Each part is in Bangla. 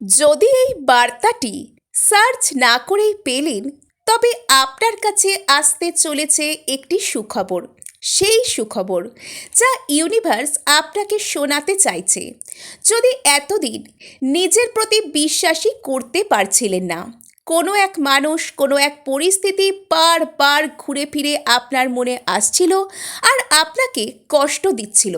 যদি এই বার্তাটি সার্চ না করেই পেলেন, তবে আপনার কাছে আসতে চলেছে একটি সুখবর। সেই সুখবর যা ইউনিভার্স আপনাকে শোনাতে চাইছে। যদি এতদিন নিজের প্রতি বিশ্বাসই করতে পারছিলেন না কোনো এক মানুষ, কোনো এক পরিস্থিতি বারবার ঘুরে ফিরে আপনার মনে আসছিল আর আপনাকে কষ্ট দিচ্ছিল।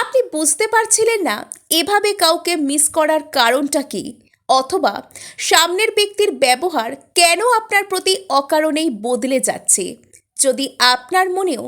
আপনি বুঝতে পারছিলেন না এভাবে কাউকে মিস করার কারণটা কী? অথবা সামনের ব্যক্তির ব্যবহার কেন আপনার প্রতি অকারণেই বদলে যাচ্ছে? যদি আপনার মনেও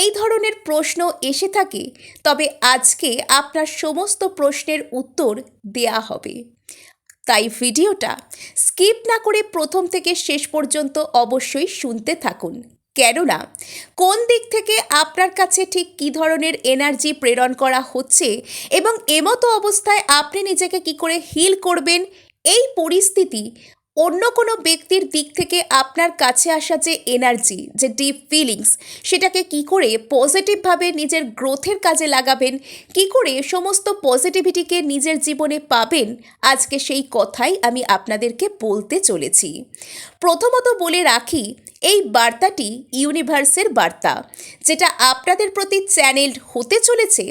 এই ধরনের প্রশ্ন এসে থাকে, তবে আজকে আপনার সমস্ত প্রশ্নের উত্তর দেয়া হবে। তাই ভিডিওটা স্কিপ না করে প্রথম থেকে শেষ পর্যন্ত অবশ্যই শুনতে থাকুন। কেননা, কোন দিক থেকে আপনার কাছে ঠিক কী ধরনের এনার্জি প্রেরণ করা হচ্ছে এবং এমতো অবস্থায় আপনি নিজেকে কি করে হিল করবেন, এই পরিস্থিতি অন্য কোনো ব্যক্তির দিক থেকে আপনার কাছে আসা যে এনার্জি যে ডিপ ফিলিংস সেটাকে কি করে পজিটিভভাবে নিজের গ্রোথের কাজে লাগাবেন, কি করে সমস্ত পজিটিভিটিকে নিজের জীবনে পাবেন, আজকে সেই কথাই আমি আপনাদেরকে বলতে চলেছি। প্রথমত বলে রাখি এই বার্তাটি ইউনিভার্সের বার্তা, যেটা আপনাদের প্রতি চ্যানেলড হতে চলেছে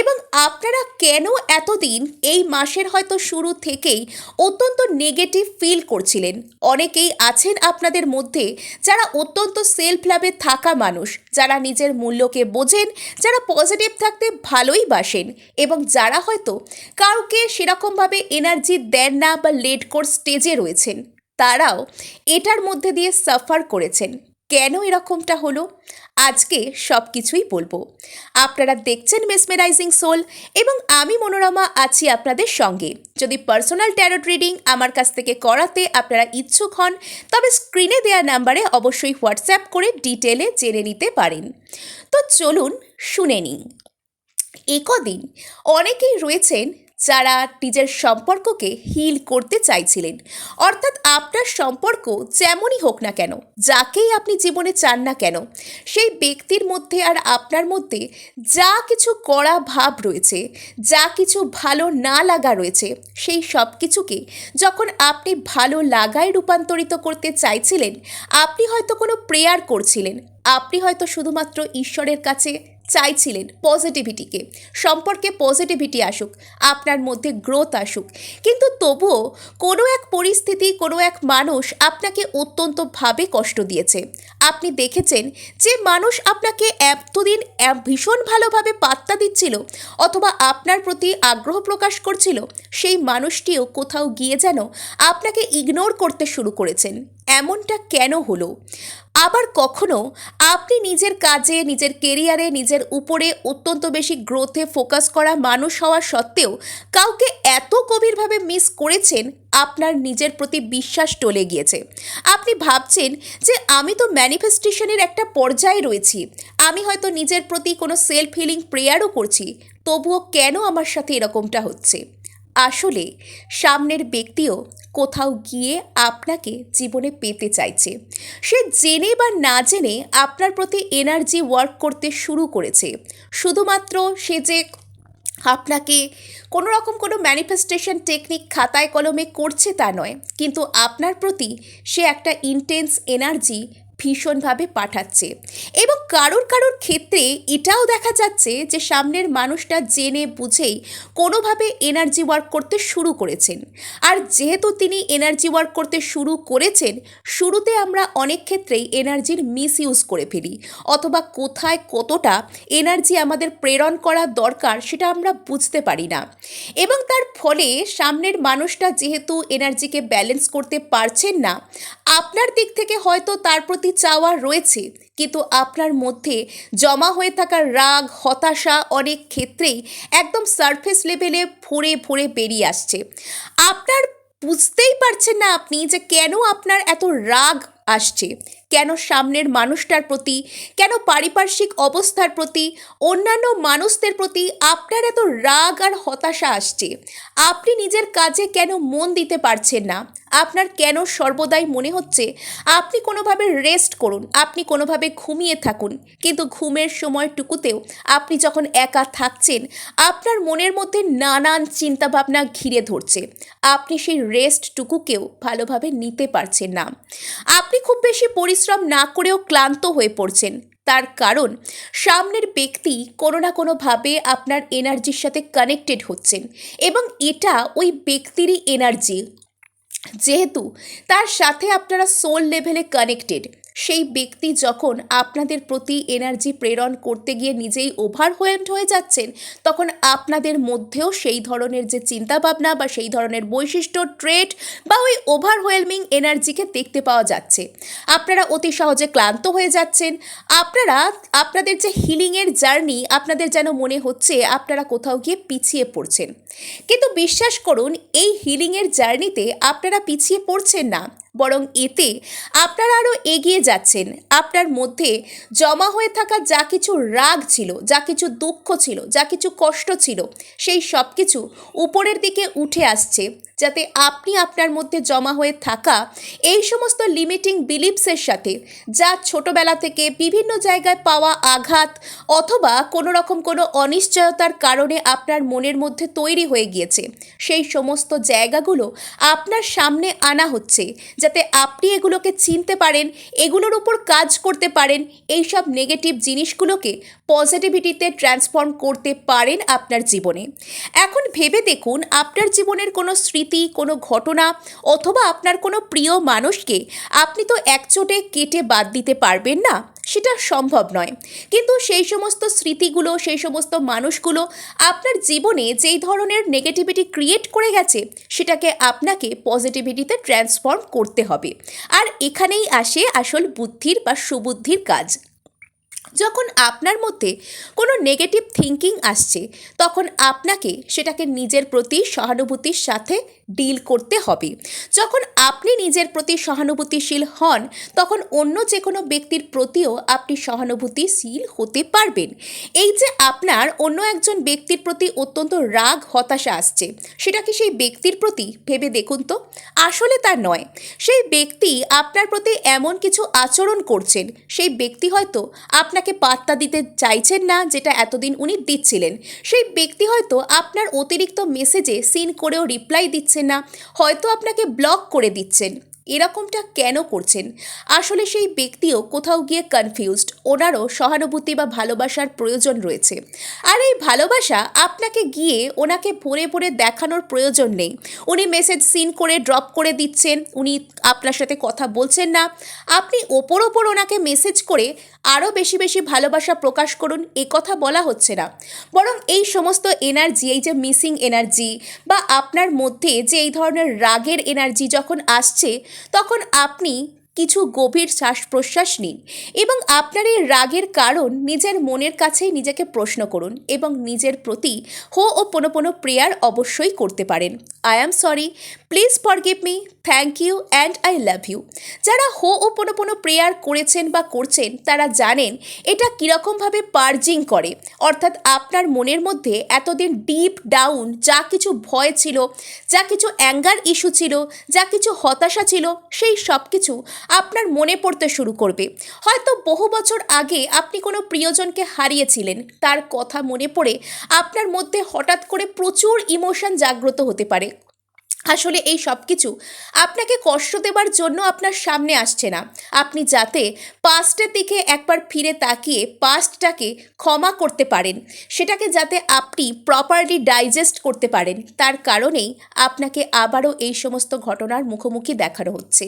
এবং আপনারা কেন এতদিন এই মাসের হয়তো শুরু থেকেই অত্যন্ত নেগেটিভ ফিল করছিলেন? অনেকেই আছেন আপনাদের মধ্যে যারা অত্যন্ত সেলফ লাভে থাকা মানুষ, যারা নিজের মূল্যকে বোঝেন, যারা পজিটিভ থাকতে ভালোই বাসেন এবং যারা হয়তো কাউকে সেরকমভাবে এনার্জি দেন না বা লেট কোর স্টেজে রয়েছেন। তারাও এটার মধ্যে দিয়ে সাফার করেছেন। কেন এরকমটা হলো? আজকে সব কিছুই বলব। আপনারা দেখছেন মেসমেরাইজিং সোল এবং আমি মনোরমা আছি আপনাদের সঙ্গে। যদি পার্সোনাল ট্যারোট রিডিং আমার কাছ থেকে করাতে আপনারা ইচ্ছুক হন, তবে স্ক্রিনে দেওয়া নাম্বারে অবশ্যই হোয়াটসঅ্যাপ করে ডিটেলে জেনে নিতে পারেন। তো চলুন শুনে নিই। একদিন অনেকেই রয়েছেন যারা নিজের সম্পর্ককে হিল করতে চাইছিলেন। অর্থাৎ আপনার সম্পর্ক যেমনই হোক না কেন, যাকেই আপনি জীবনে চান না কেন, সেই ব্যক্তির মধ্যে আর আপনার মধ্যে যা কিছু কড়া ভাব রয়েছে, যা কিছু ভালো না লাগা রয়েছে, সেই সব কিছুকে যখন আপনি ভালো লাগায় রূপান্তরিত করতে চাইছিলেন, আপনি হয়তো কোনো প্রেয়ার করছিলেন, আপনি হয়তো শুধুমাত্র ঈশ্বরের কাছে চাইছিলেন পজিটিভিটিকে সম্পর্কে পজিটিভিটি আসুক, আপনার মধ্যে গ্রোথ আসুক। কিন্তু তবুও কোনো এক পরিস্থিতি, কোনো এক মানুষ আপনাকে অত্যন্তভাবে কষ্ট দিয়েছে। আপনি দেখেছেন যে মানুষ আপনাকে এতদিন ভীষণ ভালোভাবে পাত্তা দিচ্ছিল অথবা আপনার প্রতি আগ্রহ প্রকাশ করছিল, সেই মানুষটিও কোথাও গিয়ে যেন আপনাকে ইগনোর করতে শুরু করেছেন। এমনটা কেন হলো? আবার কখনো আপনি নিজের কাজে, নিজের কেরিয়ারে নিজের উপরে অত্যন্ত বেশি গ্রোথে ফোকাস করা মানুষ হওয়া সত্ত্বেও কাউকে এত গভীরভাবে মিস করেছেন আপনার নিজের প্রতি বিশ্বাস টলে গিয়েছে। আপনি ভাবছেন যে আমি তো ম্যানিফেস্টেশনের একটা পর্যায়ে রয়েছি। আমি হয়তো নিজের প্রতি কোনো সেলফ হিলিং প্রেয়ারও করছি। তবুও কেন আমার সাথে এরকমটা হচ্ছে? আসলে সামনের ব্যক্তিও কোথাও গিয়ে আপনাকে জীবনে পেতে চাইছে। সে জেনে বা না জেনে আপনার প্রতি এনার্জি ওয়ার্ক করতে শুরু করেছে। শুধুমাত্র সে যে আপনাকে কোনো রকম কোনো ম্যানিফেস্টেশন টেকনিক খাতায় কলমে করছে তা নয়, কিন্তু আপনার প্রতি সে একটা ইন্টেন্স এনার্জি ভীষণভাবে পাঠাচ্ছে। এবং কারোর কারোর ক্ষেত্রে এটাও দেখা যাচ্ছে যে সামনের মানুষটা জেনে বুঝেই কোনোভাবে এনার্জি ওয়ার্ক করতে শুরু করেছেন। আর যেহেতু তিনি এনার্জি ওয়ার্ক করতে শুরু করেছেন, শুরুতে আমরা অনেক ক্ষেত্রেই এনার্জির মিস ইউজ করে ফেলি। অথবা কোথায় কতটা এনার্জি আমাদের প্রেরণ করা দরকার সেটা আমরা বুঝতে পারি না। এবং তার ফলে সামনের মানুষটা যেহেতু এনার্জিকে ব্যালেন্স করতে পারছেন না, আপনার দিক থেকে হয়তো তার প্রতি চাওয়া রয়েছে, কিন্তু আপনার মধ্যে জমা হয়ে থাকা রাগ, হতাশা অনেক ক্ষেত্রেই একদম সারফেস লেভেলে ভরে ভরে বেরিয়ে আসছে। আপনার বুঝতেই পারছেন না আপনি যে কেন আপনার এত রাগ আসছে? কেন সামনের মানুষটার প্রতি, কেন পারিপার্শ্বিক অবস্থার প্রতি, অন্যান্য মানুষদের প্রতি আপনার এত রাগ আর হতাশা আসছে? আপনি নিজের কাজে কেন মন দিতে পারছেন না? আপনার কেন সর্বদাই মনে হচ্ছে? আপনি কোনোভাবে রেস্ট করুন, আপনি কোনোভাবে ঘুমিয়ে থাকুন। কিন্তু ঘুমের সময়টুকুতেও আপনি যখন একা থাকছেন, আপনার মনের মধ্যে নানান চিন্তাভাবনা ঘিরে ধরছে। আপনি সেই রেস্টটুকুকেও ভালোভাবে নিতে পারছেন না। আপনি খুব বেশি পরিশ্রম না করেও ক্লান্ত হয়ে পড়ছেন। তার কারণ, সামনের ব্যক্তি কোনো না কোনোভাবে আপনার এনার্জির সাথে কানেক্টেড হচ্ছেন এবং এটা ওই ব্যক্তিরই এনার্জি যেহেতু তার সাথে আপনারা সোল লেভেলে কানেক্টেড সেই ব্যক্তি যখন আপনাদের প্রতি এনার্জি প্রেরণ করতে গিয়ে নিজেই ওভার ওভারওয়েলড হয়ে যাচ্ছেন, তখন আপনাদের মধ্যেও সেই ধরনের যে চিন্তাভাবনা বা সেই ধরনের বৈশিষ্ট্য ট্রেট বা ওই ওভারওয়েলমিং এনার্জিকে দেখতে পাওয়া যাচ্ছে। আপনারা অতি সহজে ক্লান্ত হয়ে যাচ্ছেন। আপনারা, আপনাদের যে হিলিংয়ের জার্নি আপনাদের যেন মনে হচ্ছে আপনারা কোথাও গিয়ে পিছিয়ে পড়ছেন। কিন্তু বিশ্বাস করুন, এই হিলিংয়ের জার্নিতে আপনারা পিছিয়ে পড়ছেন না। বরং এতে আপনারা আরও এগিয়ে যাচ্ছেন। আপনার মধ্যে জমা হয়ে থাকা যা কিছু রাগ ছিল, যা কিছু দুঃখ ছিল, যা কিছু কষ্ট ছিল, সেই সব কিছু উপরের দিকে উঠে আসছে। যাতে আপনি আপনার মধ্যে জমা হয়ে থাকা এই সমস্ত লিমিটিং বিলিভসের সাথে যা ছোটবেলা থেকে বিভিন্ন জায়গায় পাওয়া আঘাত অথবা কোনো রকম কোনো অনিশ্চয়তার কারণে আপনার মনের মধ্যে তৈরি হয়ে গিয়েছে, সেই সমস্ত জায়গাগুলো আপনার সামনে আনা হচ্ছে যাতে আপনি এগুলোকে চিনতে পারেন, এগুলোর উপর কাজ করতে পারেন এই সব নেগেটিভ জিনিসগুলোকে পজিটিভিটিতে ট্রান্সফর্ম করতে পারেন আপনার জীবনে। এখন ভেবে দেখুন, আপনার জীবনের কোনো স্মৃতি কোনো ঘটনা অথবা আপনার কোনো প্রিয় মানুষকে আপনি তো একচোটে কেটে বাদ দিতে পারবেন না, সেটা সম্ভব নয়। কিন্তু সেই সমস্ত স্মৃতিগুলো, সেই সমস্ত মানুষগুলো আপনার জীবনে যেই ধরনের নেগেটিভিটি ক্রিয়েট করে গেছে, সেটাকে আপনাকে পজিটিভিটিতে ট্রান্সফর্ম করতে হবে। আর এখানেই আসে আসল বুদ্ধির বা সুবুদ্ধির কাজ। যখন আপনার মধ্যে কোনো নেগেটিভ থিঙ্কিং আসছে, তখন আপনাকে সেটাকে নিজের প্রতি সহানুভূতির সাথে ডিল করতে হবে। যখন আপনি নিজের প্রতি সহানুভূতিশীল হন, তখন অন্য যে কোনো ব্যক্তির প্রতিও আপনি সহানুভূতিশীল হতে পারবেন। এই যে আপনার অন্য একজন ব্যক্তির প্রতি অত্যন্ত রাগ, হতাশা আসছে, সেটা কি সেই ব্যক্তির প্রতি? ভেবে দেখুন তো। আসলে তা নয়। সেই ব্যক্তি আপনার প্রতি এমন কিছু আচরণ করছেন, সেই ব্যক্তি হয়তো আপনাকে পাত্তা দিতে চাইছেন না, যেটা এতদিন উনি দিচ্ছিলেন। সেই ব্যক্তি হয়তো আপনার অতিরিক্ত মেসেজে সিন করেও রিপ্লাই না হয়তো আপনাকে ব্লক করে দিচ্ছেন। এরকমটা কেন করছেন? আসলে সেই ব্যক্তিও কোথাও গিয়ে কনফিউজড ওনারও সহানুভূতি বা ভালোবাসার প্রয়োজন রয়েছে। আর এই ভালোবাসা আপনাকে গিয়ে ওনাকে ভরে ভরে দেখানোর প্রয়োজন নেই। উনি মেসেজ সিন করে ড্রপ করে দিচ্ছেন, উনি আপনার সাথে কথা বলছেন না। আপনি ওপর ওপর ওনাকে মেসেজ করে আরও বেশি বেশি ভালোবাসা প্রকাশ করুন, এ কথা বলা হচ্ছে না। বরং এই সমস্ত এনার্জি এই যে মিসিং এনার্জি বা আপনার মধ্যে যে এই ধরনের রাগের এনার্জি যখন আসছে তখন আপনি কিছু গভীর শ্বাস প্রশ্বাস নিন এবং আপনার এই রাগের কারণ নিজের মনের কাছেই নিজেকে প্রশ্ন করুন এবং নিজের প্রতি হো ও পোনো পোনো প্রেয়ার অবশ্যই করতে পারেন। I am sorry please forgive me thank you and I love you যারা হো ও পোনো পোনো প্রেয়ার করেছেন বা করছেন, তারা জানেন এটা কীরকমভাবে পার্জিং করে। অর্থাৎ আপনার মনের মধ্যে এতদিন ডিপ ডাউন যা কিছু ভয় ছিল, যা কিছু অ্যাঙ্গার ইস্যু ছিল, যা কিছু হতাশা ছিল, সেই সব কিছু আপনার মনে পড়তে শুরু করবে। হয়তো বহু বছর আগে আপনি কোনো প্রিয়জনকে হারিয়েছিলেন। তার কথা মনে পড়ে আপনার মধ্যে হঠাৎ করে প্রচুর ইমোশন জাগ্রত হতে পারে। আসলে এই সব কিছু আপনাকে কষ্ট দেবার জন্য আপনার সামনে আসছে না। আপনি যাতে পাস্টের দিকে একবার ফিরে তাকিয়ে পাস্টটাকে ক্ষমা করতে পারেন। সেটাকে যাতে আপনি প্রপারলি ডাইজেস্ট করতে পারেন। তার কারণেই আপনাকে আবারও এই সমস্ত ঘটনার মুখোমুখি দেখানো হচ্ছে।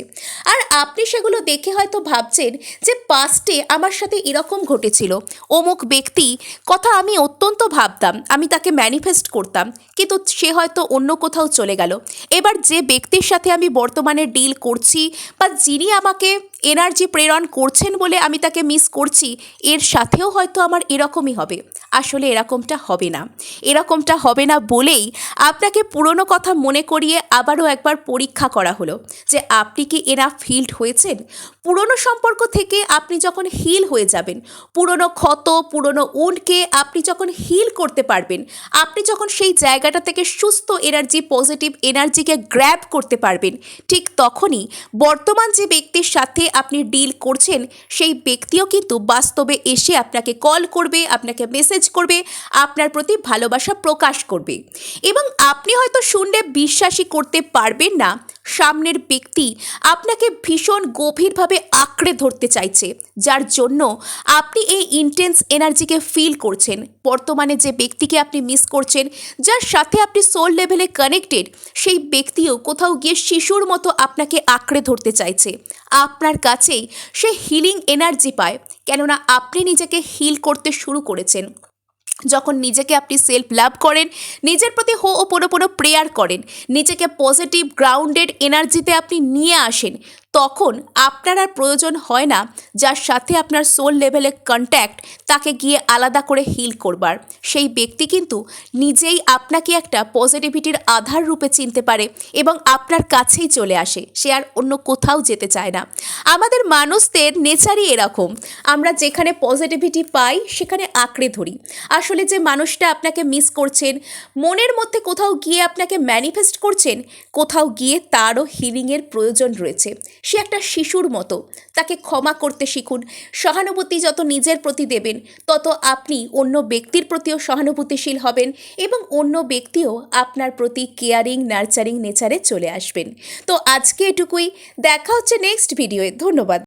আর আপনি সেগুলো দেখে হয়তো ভাবছেন যে পাস্টে আমার সাথে এরকম ঘটেছিল। অমুক ব্যক্তি, কথা আমি অত্যন্ত ভাবতাম, আমি তাকে ম্যানিফেস্ট করতাম। কিন্তু সে হয়তো অন্য কোথাও চলে গেল। এবার যে ব্যক্তির সাথে আমি বর্তমানে ডিল করছি বা যিনি আমাকে এনার্জি প্রেরণ করছেন বলে আমি তাকে মিস করছি, এর সাথেও হয়তো আমার এরকমই হবে। আসলে এরকমটা হবে না। এরকমটা হবে না বলেই আপনাকে পুরনো কথা মনে করিয়ে আবারও একবার পরীক্ষা করা হলো যে আপনি কি এনাফ ফিল্ড হয়েছেন? পুরনো সম্পর্ক থেকে আপনি যখন হিল হয়ে যাবেন, পুরনো ক্ষত, পুরনো উন্ডকে আপনি যখন হিল করতে পারবেন, আপনি যখন সেই জায়গাটা থেকে সুস্থ এনার্জি পজিটিভ এনার্জিকে গ্র্যাব করতে পারবেন, ঠিক তখনই বর্তমান যে ব্যক্তির সাথে আপনি ডিল করছেন, সেই ব্যক্তিও কিন্তু বাস্তবে এসে আপনাকে কল করবে, আপনাকে মেসেজ করবে, আপনার প্রতি ভালোবাসা প্রকাশ করবে। এবং আপনি হয়তো শুনলে বিশ্বাসই করতে পারবেন না সামনের ব্যক্তি আপনাকে ভীষণ গভীরভাবে আঁকড়ে ধরতে চাইছে, যার জন্য আপনি এই ইন্টেন্স এনার্জিকে ফিল করছেন। বর্তমানে যে ব্যক্তিকে আপনি মিস করছেন, যার সাথে আপনি সোল লেভেলে কানেক্টেড সেই ব্যক্তিও কোথাও গিয়ে শিশুর মতো আপনাকে আঁকড়ে ধরতে চাইছে। আপনার কাছেই সে হিলিং এনার্জি পায়, কেননা আপনি নিজেকে হিল করতে শুরু করেছেন। যখন নিজেকে আপনি সেলফ লাভ করেন, নিজের প্রতি হো ও পোনো পোনো প্রেয়ার করেন, নিজেকে পজিটিভ গ্রাউন্ডেড এনার্জিতে আপনি নিয়ে আসেন তখন আপনার আর প্রয়োজন হয় না যার সাথে আপনার সোল লেভেলে কন্ট্যাক্ট তাকে গিয়ে আলাদা করে হিল করবার। সেই ব্যক্তি কিন্তু নিজেই আপনাকে একটা পজিটিভিটির আধার রূপে চিনতে পারে এবং আপনার কাছেই চলে আসে, সে আর অন্য কোথাও যেতে চায় না। আমাদের মানুষদের নেচারই এরকম, আমরা যেখানে পজিটিভিটি পাই সেখানে আঁকড়ে ধরি। আসলে যে মানুষটা আপনাকে মিস করছেন, মনের মধ্যে কোথাও গিয়ে আপনাকে ম্যানিফেস্ট করছেন, কোথাও গিয়ে তারও হিলিংয়ের প্রয়োজন রয়েছে। সে একটা শিশুর মতো। তাকে ক্ষমা করতে শিখুন। সহানুভূতি যত নিজের প্রতি দেবেন, তত আপনি অন্য ব্যক্তির প্রতিও সহানুভূতিশীল হবেন এবং অন্য ব্যক্তিও আপনার প্রতি কেয়ারিং, নার্চারিং নেচারে চলে আসবেন। তো আজকে এটুকুই। দেখা হচ্ছে নেক্সট ভিডিওয়ে। ধন্যবাদ।